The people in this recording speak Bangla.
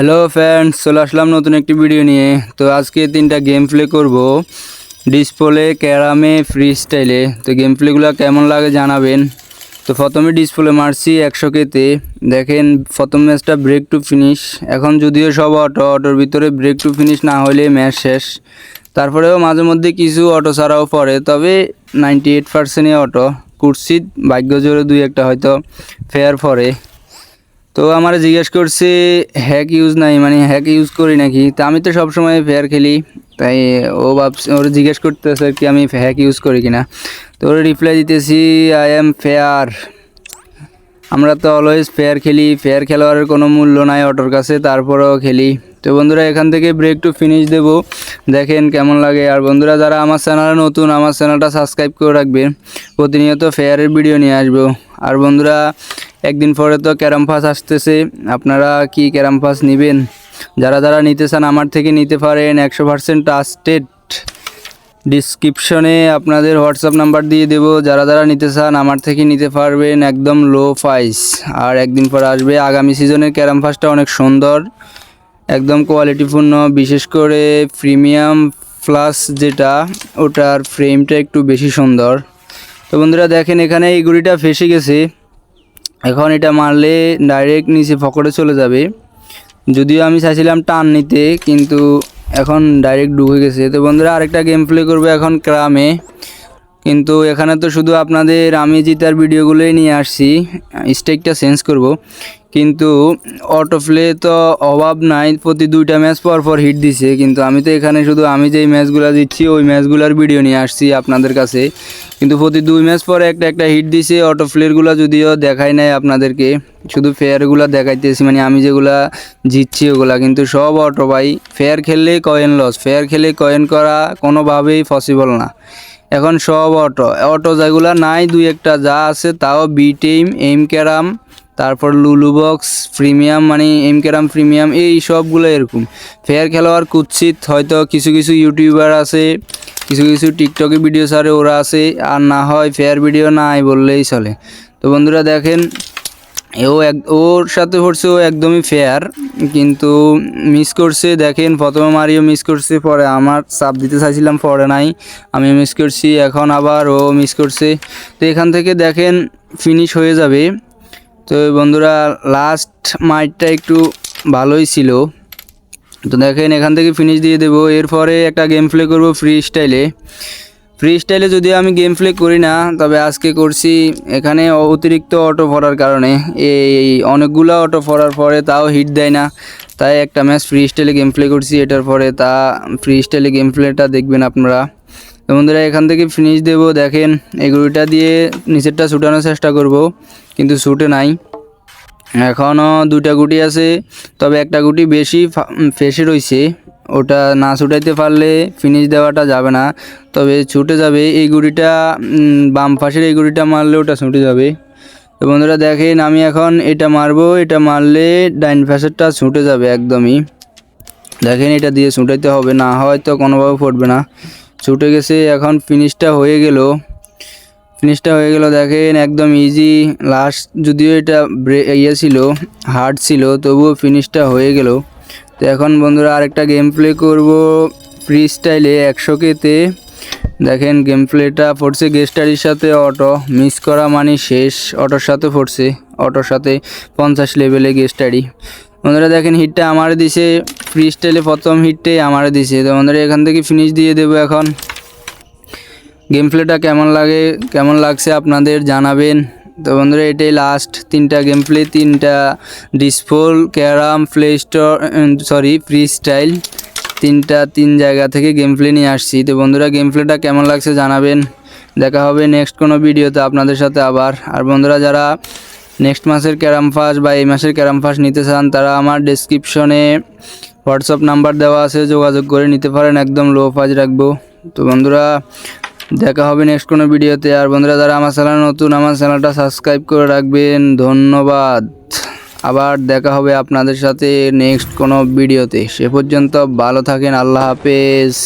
হ্যালো ফ্রেন্ডস চলে আসলাম নতুন একটি ভিডিও নিয়ে। তো আজকে তিনটা গেম প্লে করব। ডিসপ্লে ক্যারামে ফ্রি স্টাইলে তো গেম প্লেগুলো কেমন লাগে জানাবেন। তো প্রথমে ডিসপ্লে মারছি একশো কেতে দেখেন, প্রথম ম্যাচটা ব্রেক টু ফিনিশ এখন যদিও সব অটো অটোর ভিতরে ব্রেক টু ফিনিশ না হলে ম্যাচ শেষ। তারপরেও মাঝে মধ্যে কিছু অটো ছাড়াও পড়ে, তবে নাইনটি এইট পার্সেন্টই অটো কুর্সিত ভাগ্য জোরে দুই একটা হয়তো ফেয়ার পরে তো আমার জিজ্ঞেস করছে, হ্যাক ইউজ নাই? মানে হ্যাক ইউজ করি নাকি? তা আমি তো সবসময় ফেয়ার খেলি। তাই ও ভাবছে, ওর জিজ্ঞেস করতেছে কি, আমি হ্যাক ইউজ করি কিনা? তো ওর রিপ্লাই দিতেছি আই এম ফেয়ার আমরা তো অলওয়েজ ফেয়ার খেলি। ফেয়ার খেলোয়াড়ের কোনো মূল্য নাই অটোর কাছে, তারপরেও খেলি। তো বন্ধুরা, এখান থেকে ব্রেক টু ফিনিশ দেব। দেখেন কেমন লাগে। আর বন্ধুরা, যারা আমার চ্যানেলে নতুন, আমার চ্যানেলটা সাবস্ক্রাইব করে রাখবেন। প্রতিনিয়ত ফেয়ারের ভিডিও নিয়ে আসব। আর বন্ধুরা একদিন পরে তো ক্যারাম ফাস আসতেছে। আপনারা কি ক্যারাম ফাস নেবেন? যারা যারা নিতে চান আমার থেকে নিতে পারেন একশো পার্সেন্ট ট্রাস্টেড ডিসক্রিপশনে আপনাদের হোয়াটসঅ্যাপ নাম্বার দিয়ে দেব। যারা যারা নিতে চান আমার থেকে নিতে পারবেন একদম লো প্রাইস আর একদিন পর আসবে। আগামী সিজনের ক্যারাম ফাসটা অনেক সুন্দর, একদম কোয়ালিটিপূর্ণ বিশেষ করে প্রিমিয়াম প্লাস যেটা, ওটার ফ্রেমটা একটু বেশি সুন্দর। তো বন্ধুরা দেখেন এখানে এই গুড়িটা ফেসে গেছে। এখন এটা মারলে ডাইরেক্ট নিচে ফকরে চলে যাবে। যদিও আমি চাইছিলাম টান নিতে, কিন্তু এখন ডাইরেক্ট ডুবে গেছে। তো বন্ধুরা, আরেকটা গেম প্লে করব এখন ক্রামে। কিন্তু এখানে তো শুধু আপনাদের, আমি জিতার ভিডিওগুলোই নিয়ে আসছি। স্টেকটা চেঞ্জ করব। কিন্তু অটো প্লে তো অভাব নাই, প্রতি দুইটা ম্যাচ পর পর হিট দিছে। কিন্তু আমি তো এখানে শুধু আমি যেই ম্যাচগুলো দিচ্ছি, ওই ম্যাচগুলোর ভিডিও নিয়ে আসছি আপনাদের কাছে। কিন্তু প্রতি দুই ম্যাচ পরে একটা একটা হিট দিছে অটো প্লেরগুলো যদিও দেখাই নাই আপনাদেরকে। শুধু ফেয়ারগুলো দেখাইতেছি মানে আমি যেগুলা জিতছি ওগুলা। কিন্তু সব অটো ভাই ফেয়ার খেললেই কয়েন লস ফেয়ার খেলে কয়েন করা কোনোভাবেই পসিবল না। এখন সব অটো অটো যেগুলো নাই, দুই একটা যা আছে, তাও বি টিম এম ক্যারাম তারপর লুলু বক্স প্রিমিয়াম মানে এম ক্যারাম প্রিমিয়াম এই সবগুলো এরকম। ফেয়ার খেলোয়াড় কুৎসিত, হয়তো কিছু কিছু ইউটিউবার আছে, কিছু কিছু টিকটকে ভিডিও ছাড়ে, ওরা আছে, আর না হয় ফেয়ার ভিডিও নাই বললেই চলে। তো বন্ধুরা দেখেন, ও এক, ওর সাথে হচ্ছে ও একদমই ফেয়ার, কিন্তু মিস করছে, দেখেন প্রথমে মারিও মিস করছে, পরে আমার চাপ দিতে চাইছিলাম, পরে নাই আমি মিস করছি, এখন আবার ও মিস করছে। তো এখান থেকে দেখেন ফিনিশ হয়ে যাবে। তো বন্ধুরা লাস্ট মাইটটা একটু ভালোই ছিল। তো দেখেন, এখান থেকে ফিনিশ দিয়ে দেবো। এরপরে একটা গেম প্লে করব ফ্রি স্টাইলে ফ্রি স্টাইলে যদি আমি গেম প্লে করি না, তবে আজকে করছি এখানে অতিরিক্ত অটো পড়ার কারণে। এই অনেকগুলো অটো পড়ার পরে তাও হিট দেয় না। তাই একটা ম্যাচ ফ্রি স্টাইলে গেম প্লে করছি। এটার পরে তা ফ্রি স্টাইলে গেম প্লেটা দেখবেন আপনারা। তো বন্ধুরা, এখান থেকে ফিনিশ দেবো। দেখেন এগুলোটা দিয়ে নিচেরটা ছুটানোর চেষ্টা করব, কিন্তু ছুটে নাই। এখনও দুটা গুটি আছে, তবে একটা গুটি বেশি ফেসে রয়েছে ওটা না ছুটাইতে পারলে ফিনিশ দেওয়াটা যাবে না, তবে ছুটে যাবে। এই গুড়িটা বাম পাশের এই গুড়িটা মারলে ওটা ছুটে যাবে। তো বন্ধুরা, দেখেন, আমি এখন এটা মারবো, এটা মারলে ডাইন পাশেরটা ছুটে যাবে একদমই। দেখেন, এটা দিয়ে ছুটাইতে হবে, না হয়তো কোনোভাবে ফুটবে না। ছুটে গেছে, এখন ফিনিশটা হয়ে গেল। ফিনিশটা হয়ে গেল, দেখেন একদম ইজি লাস্ট যদিও এটা ইয়ে ছিল হার্ড ছিল, তবুও ফিনিশটা হয়ে গেল। তো এখন বন্ধুরা আরেকটা গেম প্লে করব ফ্রি স্টাইলে একশো কেতে দেখেন গেম প্লেটা পড়ছে গেস্টারির সাথে অটো মিস করা মানে শেষ অটোর সাথে পড়ছে অটোর সাথে পঞ্চাশ লেভেলে গেস্টারি বন্ধুরা দেখেন হিটটা আমার দিছে ফ্রি স্টাইলে প্রথম হিটটাই আমার দিছে। তো বন্ধুরা এখান থেকে ফিনিশ দিয়ে দেবো এখন। গেম প্লেটা কেমন লাগে, কেমন লাগছে আপনাদের জানাবেন। তো বন্ধুরা এটাই লাস্ট তিনটা গেম প্লে তিনটা disc pool carrom play store sorry free style তিনটা, তিন জায়গা থেকে গেম প্লে নিয়ে আসছি। তো বন্ধুরা গেম প্লেটা কেমন লাগছে জানাবেন। দেখা হবে নেক্সট কোনো ভিডিওতে আপনাদের সাথে আবার। আর বন্ধুরা যারা নেক্সট মাসের ক্যারাম ফাস বা এই মাসের ক্যারাম ফাস নিতে চান, তারা আমার ডেসক্রিপশনে হোয়াটসঅ্যাপ নাম্বার দেওয়া আছে, যোগাযোগ করে নিতে পারেন, একদম লো ফাজ রাখব। তো বন্ধুরা, দেখা হবে নেক্সট কোনো ভিডিওতে আর বন্ধুরা, যারা আমার চ্যানেল নতুন, আমার চ্যানেলটা সাবস্ক্রাইব করে রাখবেন। ধন্যবাদ। আবার দেখা হবে আপনাদের সাথে নেক্সট কোনো ভিডিওতে সে পর্যন্ত ভালো থাকেন, আল্লাহ হাফেজ।